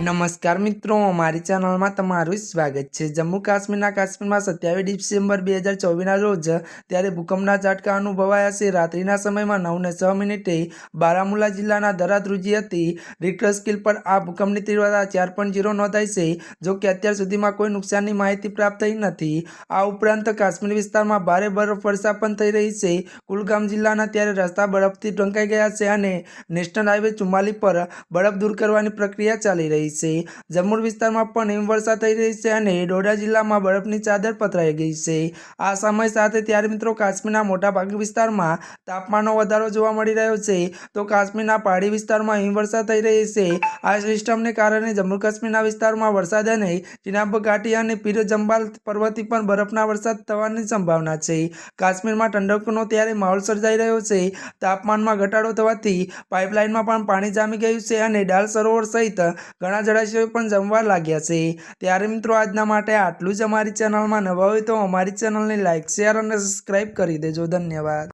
નમસ્કાર મિત્રો અમારી ચેનલમાં તમારું સ્વાગત છે. જમ્મુ કાશ્મીરના કાશ્મીરમાં સત્યાવીસ ડિસેમ્બર બે હજાર ચોવીસના રોજ ત્યારે ભૂકંપના ઝાટકા અનુભવાયા છે. રાત્રિના સમયમાં નવને છ મિનિટે બારામુલા જિલ્લાના ધરાધ્રુજી હતી. રિક્ટર સ્કેલ પર આ ભૂકંપની તીવ્રતા ચાર પોઈન્ટ ઝીરો નોંધાઈ છે, જો કે અત્યાર સુધીમાં કોઈ નુકસાનની માહિતી પ્રાપ્ત થઈ નથી. આ ઉપરાંત કાશ્મીર વિસ્તારમાં ભારે બરફવર્ષા પણ થઈ રહી છે. કુલગામ જિલ્લાના ત્યારે રસ્તા બરફથી ઢંકાઈ ગયા છે અને નેશનલ હાઈવે ચુમ્માલી પર બરફ દૂર કરવાની પ્રક્રિયા ચાલી રહી છે. જમ્મુ વિસ્તારમાં પણ હિમવર્ષા થઈ રહી છે અને ડોડા જિલ્લામાં બરફની ચાદર પથરાઈ ગઈ છે. આ સમય સાથે ત્યારે મિત્રો કાશ્મીરના મોટાભાગના વિસ્તારમાં તાપમાનનો વધારો જોવા મળી રહ્યો છે. તો કાશ્મીરના પહાડી વિસ્તારમાં હિમવર્ષા થઈ રહી છે. આ સિસ્ટમને કારણે જમ્મુ કાશ્મીરના વિસ્તારમાં વરસાદ અને ચિનાબ ઘાટી અને પીર જંબાલ પર્વતથી પણ બરફના વરસાદ થવાની સંભાવના છે. કાશ્મીરમાં ઠંડકનો ત્યારે માહોલ સર્જાઈ રહ્યો છે. તાપમાનમાં ઘટાડો થવાથી પાઇપલાઇનમાં પણ પાણી જામી ગયું છે અને ડાલ સરોવર સહિત ઘણા જળાશયો પણ જમવા લાગ્યા છે. ત્યારે મિત્રો, આજના માટે આટલું જ અમારી ચેનલમાં નવા હોય તો અમારી ચેનલને લાઇક શેર અને સબસ્ક્રાઈબ કરી દેજો. ધન્યવાદ.